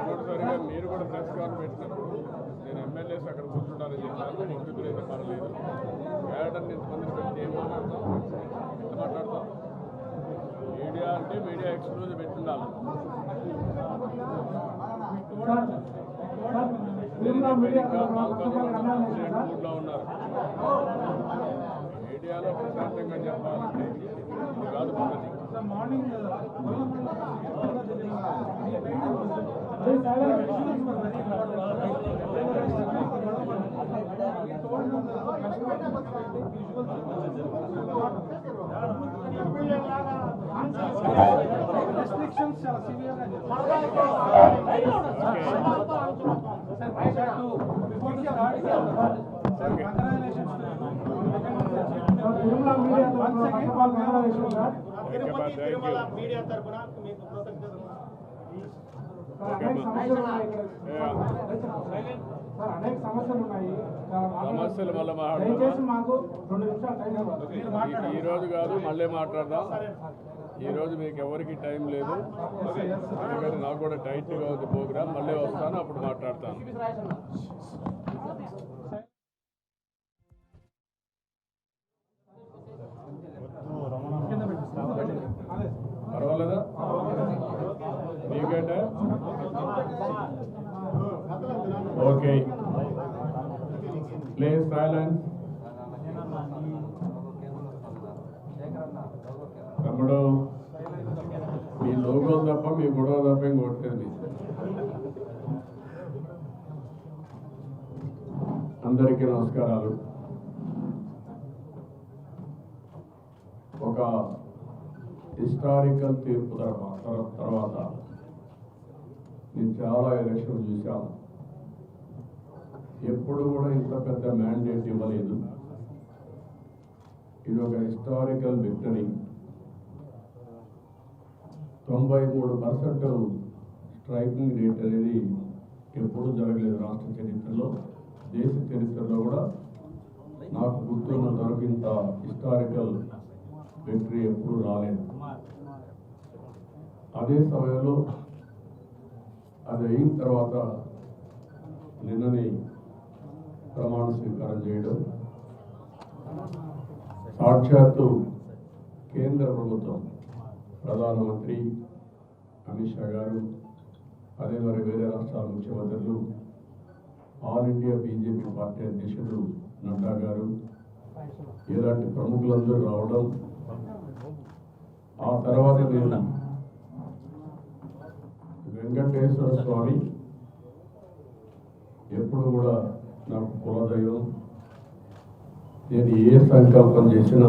మొదటిసారిగా మీరు కూడా ప్రెస్ కాల్ పెట్టినప్పుడు నేను ఎమ్మెల్యేస్ అక్కడ కూర్చుంటానని చెప్పాను. ఒత్తిడి అయితే పర్లేదు. ఏడాది ఇంతమందిని పెట్టి ఏం మాట్లాడతాం ఎంత మాట్లాడతాం మీడియా అంటే మీడియా ఎక్స్క్లూజివ్ పెట్టుండాలి. మూడ్లో ఉన్నారు. మీడియాలో ప్రశాంతంగా చెప్పాలంటే కాదు పద్ధతి. తిరుపతి తిరుమల మీడియా తరఫున మీకు కృతజ్ఞతలు సమస్యలు మళ్ళీ దయచేసి మాట్లాడదాం మాకు రెండు నిమిషాలు టైం ఇవ్వాలి. మీరు ఈ- మాట్లాడండి. ఈ రోజు కాదు మళ్ళీ మాట్లాడదాం. ఈ రోజు మీకు ఎవరికి టైం లేదు. ఎందుకంటే నాకు కూడా టైట్గా ఉంది ప్రోగ్రామ్. మళ్ళీ వస్తాను అప్పుడు మాట్లాడతాను. ఓకే. Please silence. తమ్ముడు మీ లోగో తప్ప మీ గొడవ తప్ప ఇంకొట్టేది అందరికీ నమస్కారాలు. ఒక హిస్టారికల్ తీర్పు తర్వాత తర్వాత నేను చాలా ఎలక్షన్ చూశాను. ఎప్పుడు కూడా ఇంత పెద్ద మ్యాండేట్ ఇవ్వలేదు. ఇది ఒక హిస్టారికల్ విక్టరీ తొంభై మూడు పర్సెంట్ స్ట్రైకింగ్ రేట్ అనేది ఎప్పుడూ జరగలేదు రాష్ట్ర చరిత్రలో. దేశ చరిత్రలో కూడా నాకు గుర్తున్న వరకు ఇంత హిస్టారికల్ విక్టరీ ఎప్పుడు రాలేదు. అదే సమయంలో అది అయిన తర్వాత నిన్ననే ప్రమాణ స్వీకారం చేయడం. సాక్షాత్తు కేంద్ర ప్రభుత్వం ప్రధానమంత్రి అమిత్ షా గారు అదే మరి వేరే రాష్ట్రాల ముఖ్యమంత్రులు ఆల్ ఇండియా బీజేపీ పార్టీ అధ్యక్షుడు నడ్డా గారు ఇలాంటి ప్రముఖులందరూ రావడం. ఆ తర్వాత నేను వెంకటేశ్వర స్వామి ఎప్పుడు కూడా నాకు కులదైవం. నేను ఏ సంకల్పం చేసినా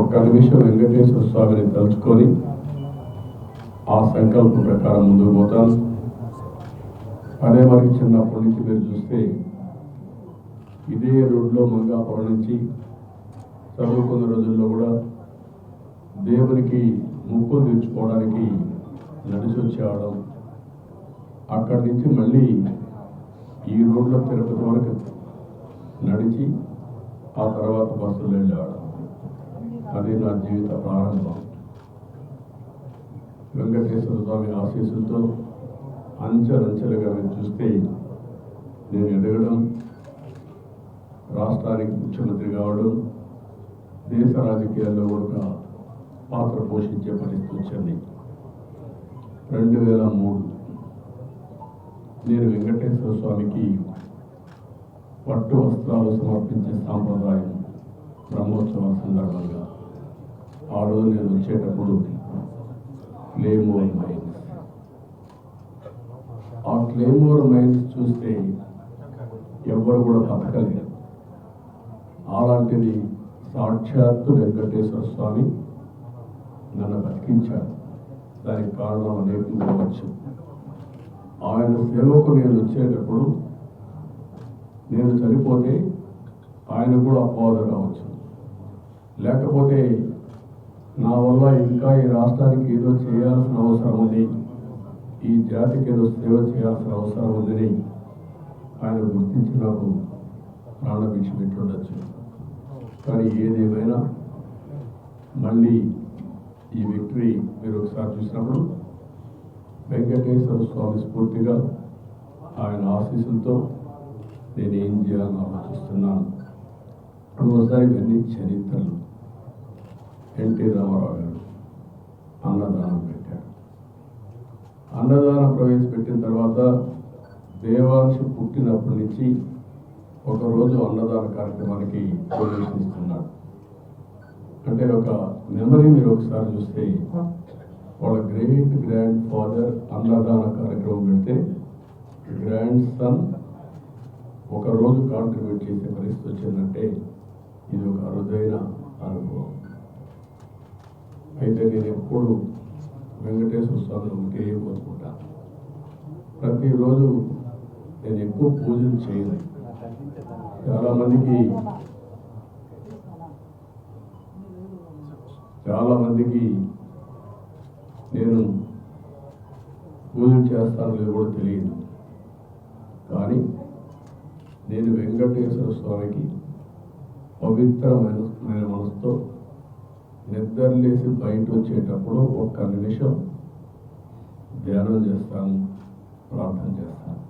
ఒక్క నిమిషం వెంకటేశ్వర స్వామిని తలుచుకొని ఆ సంకల్పం ప్రకారం ముందుకు పోతాను. అదే మరి చిన్నప్పటి నుంచి మీరు చూస్తే ఇదే రోడ్లో మంగాపురం నుంచి చదువుకున్న రోజుల్లో కూడా దేవునికి ముక్కులు తీర్చుకోవడానికి నడిచి వచ్చేవాళ్ళం అక్కడి నుంచి మళ్ళీ ఈ రోడ్లో తిరుపతి వరకు నడిచి ఆ తర్వాత బస్సులో వెళ్ళేవాడు. అది నా జీవిత ప్రారంభం. వెంకటేశ్వర స్వామి ఆశీస్సులతో అంచెలంచెలుగా మీరు చూస్తే నేను ఎదగడం రాష్ట్రానికి ముఖ్యమంత్రి కావడం దేశ రాజకీయాల్లో కూడా పాత్ర పోషించే పరిస్థితి వచ్చింది. రెండు వేల మూడు నేను వెంకటేశ్వర స్వామికి పట్టు వస్త్రాలు సమర్పించే సాంప్రదాయం బ్రహ్మోత్సవాల సందర్భంగా ఆ రోజు నేను వచ్చేటప్పుడు క్లేమోర్ మైన్స్ ఆ క్లేమోర్ మైన్స్ చూస్తే ఎవ్వరు కూడా బతకలేరు. అలాంటిది సాక్షాత్తు వెంకటేశ్వర స్వామి నన్ను బతికించాడు. దానికి కారణం అనేకం కావచ్చు ఆయన సేవకు నేను వచ్చేటప్పుడు నేను చనిపోతే ఆయన కూడా అపవాదం కావచ్చు. లేకపోతే నా వల్ల ఇంకా ఈ రాష్ట్రానికి ఏదో చేయాల్సిన అవసరం ఉంది. ఈ జాతికి ఏదో సేవ చేయాల్సిన అవసరం ఉందని ఆయన గుర్తించి నాకు ప్రాణభిక్ష పెట్టుండొచ్చు. కానీ ఏదేమైనా మళ్ళీ ఈ విక్టరీ మీరు ఒకసారి చూసినప్పుడు వెంకటేశ్వర స్వామి స్ఫూర్తిగా ఆయన ఆశీస్సులతో నేను ఏం చేయాలని ఆలోచిస్తున్నాను? ఒకసారి ఇవన్నీ చరిత్రలు. ఎన్టీ రామారావు గారు అన్నదానం పెట్టాడు అన్నదానం ప్రవేశపెట్టిన తర్వాత దేవాంశ పుట్టినప్పటి నుంచి ఒకరోజు అన్నదాన కార్యక్రమానికి ప్రవేశిస్తున్నాడు అంటే ఒక మెమరీ మీరు ఒకసారి చూస్తే వాళ్ళ గ్రేట్ గ్రాండ్ ఫాదర్ అన్నదాన కార్యక్రమం పెడితే గ్రాండ్ సన్ ఒక రోజు కాంట్రిబ్యూట్ చేసే పరిస్థితి వచ్చిందంటే ఇది ఒక అరుదైన అనుభవం. అయితే నేను ఎప్పుడు వెంకటేశ్వర స్వామిని ఒకటే కోరుకుంటాను ప్రతిరోజు నేను ఎక్కువ పూజలు చేయను. చాలామందికి చాలామందికి నేను పూజలు చేస్తాను లేదో కూడా తెలియదు. కానీ నేను వెంకటేశ్వర స్వామికి పవిత్రమైన మనసుతో నిద్రలేసి బయట వచ్చేటప్పుడు ఒక్క నిమిషం ధ్యానం చేస్తాను ప్రార్థన చేస్తాను.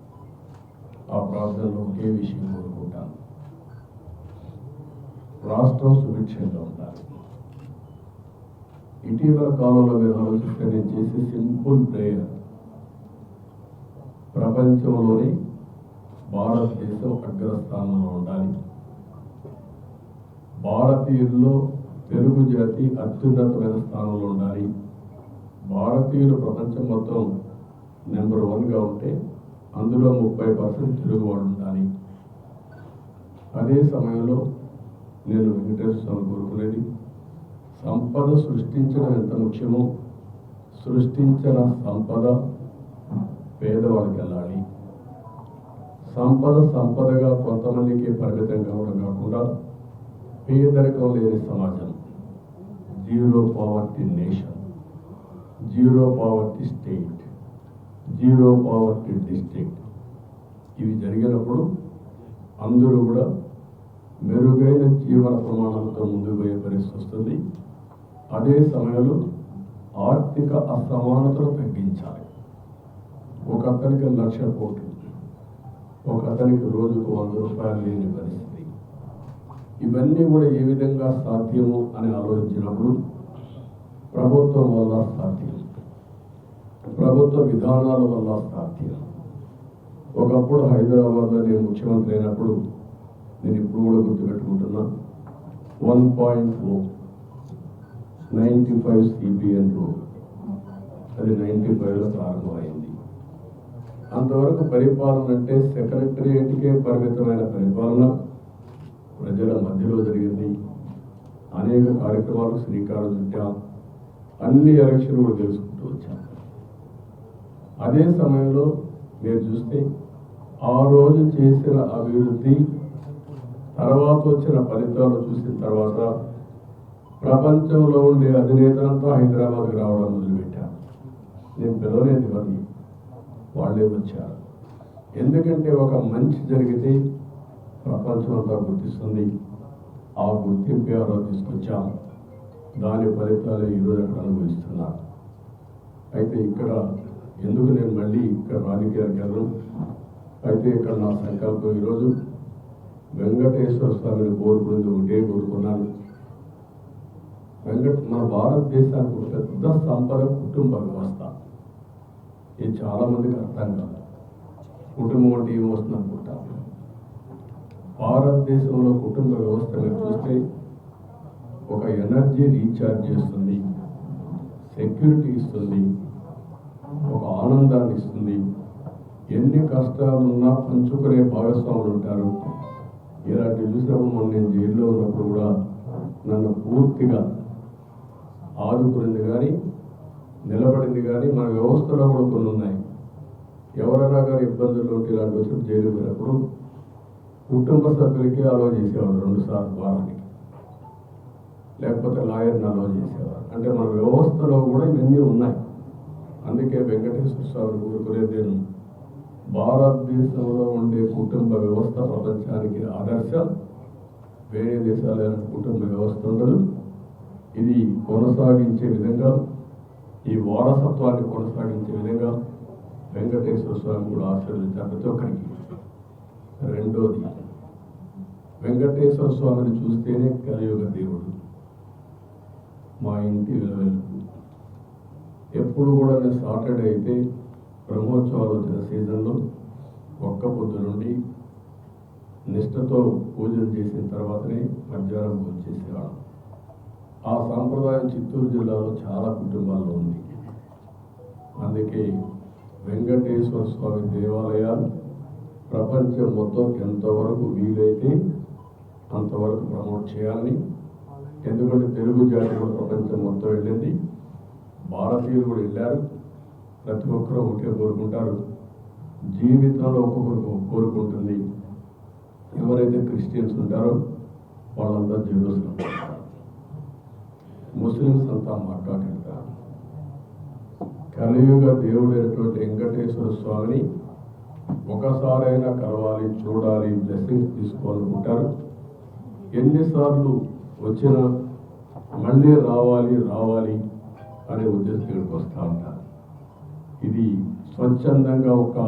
ఆ ప్రార్థనలో ఒకే విషయం కోరుకుంటాను. రాష్ట్రం సుభిక్షంగా ఉండాలి. ఇటీవల కాలంలో మీరు ఆలోచిస్తే నేను చేసే సింపుల్ ప్రేయర్ ప్రపంచంలోని భారతదేశం అగ్రస్థానంలో ఉండాలి. భారతీయుల్లో తెలుగు జాతి అత్యున్నతమైన స్థానంలో ఉండాలి. భారతీయులు ప్రపంచం మొత్తం నెంబర్ వన్గా ఉంటే అందులో ముప్పై పర్సెంట్ తెలుగు వాళ్ళు ఉండాలి. అదే సమయంలో నేను వెంకటేశ్వర స్వామి కోరుకునేది సంపద సృష్టించడం ఎంత ముఖ్యమో సృష్టించిన సంపద పేదవాళ్ళకి వెళ్ళాలి సంపద సంపదగా కొంతమందికి పరిమితం కావడం కాకుండా పేదరికం లేని సమాజం. Zero poverty nation. Zero poverty state. Zero poverty district. ఇవి జరిగినప్పుడు అందరూ కూడా మెరుగైన జీవన ప్రమాణాలతో ముందుకు పోయే పరిస్థితి వస్తుంది. అదే సమయంలో ఆర్థిక అసమానతను తగ్గించాలి. ఒక అతనికి లక్ష కోట్లు ఒక అతనికి రోజుకు వంద రూపాయలు లేని పరిస్థితి. ఇవన్నీ కూడా ఏ విధంగా సాధ్యము అని ఆలోచించినప్పుడు ప్రభుత్వం వల్ల సాధ్యం. ప్రభుత్వ విధానాల వల్ల సాధ్యం. ఒకప్పుడు హైదరాబాద్లో నేను ముఖ్యమంత్రి అయినప్పుడు నేను ఇప్పుడు కూడా గుర్తుపెట్టుకుంటున్నా. One point o. Ninety five CBN రో. అది నైంటీ ఫైవ్లో ప్రారంభమైంది. అంతవరకు పరిపాలన అంటే సెక్రటరియేట్కే పరిమితమైన పరిపాలన. ప్రజల మధ్యలో జరిగింది. అనేక కార్యక్రమాలకు శ్రీకారం చుట్టాం. అన్ని ఎలక్షన్లు కూడా తెలుసుకుంటూ వచ్చాం. అదే సమయంలో మీరు చూస్తే ఆ రోజు చేసిన అభివృద్ధి తర్వాత వచ్చిన ఫలితాలు చూసిన తర్వాత ప్రపంచంలో ఉండే అధినేతలంతా హైదరాబాద్కి రావడం మొదలుపెట్టాను నేను పిలవలేదు ఎవరిని వాళ్ళే వచ్చారు. ఎందుకంటే ఒక మంచి జరిగితే ప్రపంచం అంతా గుర్తిస్తుంది. ఆ గుర్తింపు ఎవరో తీసుకొచ్చాం. దాని ఫలితాలు ఈరోజు అక్కడ అనుభవిస్తున్నారు అయితే ఇక్కడ ఎందుకు నేను మళ్ళీ ఇక్కడ రాజకీయాలకు వెళ్ళను? అయితే ఇక్కడ నా సంకల్పం ఈరోజు వెంకటేశ్వర స్వామిని కోరుకునేది ఒకటే కోరుకున్నాను వెంకట మన భారతదేశానికి ఒక పెద్ద సంపద కుటుంబ వ్యవస్థ. ఇది చాలామందికి అర్థం కాదు. కుటుంబం అంటే ఏమొస్తుంది అనుకుంటాం? భారతదేశంలో కుటుంబ వ్యవస్థ మీరు చూస్తే ఒక ఎనర్జీ రీఛార్జ్ చేస్తుంది సెక్యూరిటీ ఇస్తుంది ఒక ఆనందాన్ని ఇస్తుంది. ఎన్ని కష్టాలున్నా పంచుకునే భాగస్వాములు ఉంటారు. ఇలాంటి చూసినప్పుడు మొన్న నేను జైల్లో ఉన్నప్పుడు కూడా నన్ను పూర్తిగా ఆదుకునింది కానీ నిలబడింది కానీ మన వ్యవస్థలో కూడా కొన్ని ఉన్నాయి. ఎవరైనా కానీ ఇబ్బందులు ఉంటే ఇలాంటి వచ్చిన జైలు పోయినప్పుడు కుటుంబ సభ్యులకి అలో చేసేవాడు రెండు సార్లు వారానికి. లేకపోతే లాయర్ని అలో చేసేవారు. అంటే మన వ్యవస్థలో కూడా ఇవన్నీ ఉన్నాయి. అందుకే వెంకటేశ్వర స్వామిని కోరుకునేది నేను భారతదేశంలో ఉండే కుటుంబ వ్యవస్థ ప్రపంచానికి ఆదర్శం. వేరే దేశాల కుటుంబ వ్యవస్థ ఉండదు. ఇది కొనసాగించే విధంగా ఈ వారసత్వాన్ని కొనసాగించే విధంగా వెంకటేశ్వర స్వామి కూడా ఆశీర్వదించారు ప్రతి ఒక్కరికి. రెండోది వెంకటేశ్వర స్వామిని చూస్తేనే కలియుగ దేవుడు. మా ఇంటి విలువెలుపు. ఎప్పుడు కూడా నేను సాటర్డే అయితే బ్రహ్మోత్సవాలు వచ్చిన సీజన్లో ఒక్క పొద్దు నుండి నిష్ఠతో పూజలు చేసిన తర్వాతనే మధ్యాహ్నం పూజ చేసేవాళ్ళం. ఆ సాంప్రదాయం చిత్తూరు జిల్లాలో చాలా కుటుంబాల్లో ఉంది. అందుకే వెంకటేశ్వర స్వామి దేవాలయాలు ప్రపంచం మొత్తం ఎంతవరకు వీలైతే అంతవరకు ప్రమోట్ చేయాలని ఎందుకంటే తెలుగు జాతి కూడా ప్రపంచం మొత్తం వెళ్ళింది. భారతీయులు కూడా వెళ్ళారు. ప్రతి ఒక్కరూ ఒకే కోరుకుంటారు. జీవితంలో ఒక్కొక్కరు కోరుకుంటుంది. ఎవరైతే క్రిస్టియన్స్ ఉంటారో వాళ్ళంతా జెరూసలం. ముస్లిమ్స్ అంతా మాట్లాడుతారు కలియుగ దేవుడైనటువంటి వెంకటేశ్వర స్వామిని ఒకసారైనా కలవాలి చూడాలి బ్లెస్సింగ్స్ తీసుకోవాలనుకుంటారు. ఎన్నిసార్లు వచ్చినా మళ్ళీ రావాలి రావాలి అనే ఉద్దేశం ఇక్కడికి వస్తూ ఉంటారు. ఇది స్వచ్ఛందంగా ఒక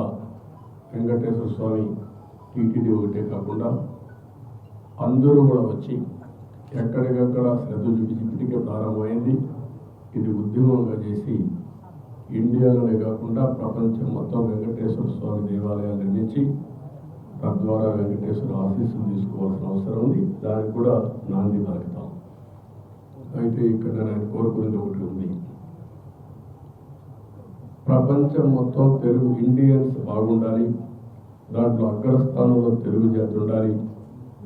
వెంకటేశ్వర స్వామి టీటీడీ ఒకటే కాకుండా అందరూ కూడా వచ్చి ఎక్కడికక్కడ శ్రద్ధ చూపించి ఇప్పటికే ప్రారంభమైంది. ఇది ఉద్యమంగా చేసి ఇండియాలోనే కాకుండా ప్రపంచం మొత్తం వెంకటేశ్వర స్వామి దేవాలయాలు నిర్మించి తద్వారా వెంకటేశ్వర ఆశీస్సులు తీసుకోవాల్సిన అవసరం ఉంది. దానికి కూడా నాంది పలుకుతాం. అయితే ఇక్కడ నేను కోరుకునేది ఒకటి ఉంది. ప్రపంచం మొత్తం తెలుగు ఇండియన్స్ బాగుండాలి. దాంట్లో అగ్రస్థానంలో తెలుగు జాతి ఉండాలి.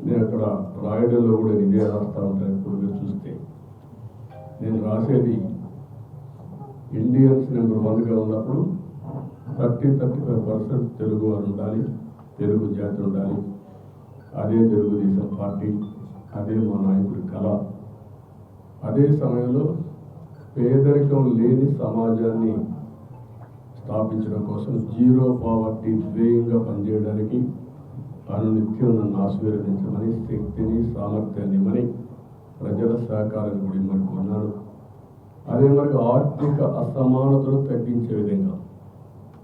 నేను అక్కడ రాయడంలో కూడా ఇదే రాస్తా ఉంటాను ఇప్పుడు మీరు చూస్తే. నేను రాసేది ఇండియన్స్ నెంబర్ వన్గా ఉన్నప్పుడు thirty thirty five percent Telugu వారు ఉండాలి. తెలుగు జాతి ఉండాలి. అదే తెలుగుదేశం పార్టీ అదే మా నాయకుడి కళ. అదే సమయంలో పేదరికం లేని సమాజాన్ని స్థాపించడం కోసం జీరో పావర్టీ ధ్యేయంగా పనిచేయడానికి అనునిత్యం నన్ను ఆశీర్వదించమని శక్తిని సామర్థ్యాన్ని ఇవ్వని ప్రజల సహకారాన్ని కూడా మరి కొన్నాను అదే మరి ఆర్థిక అసమానతను తగ్గించే విధంగా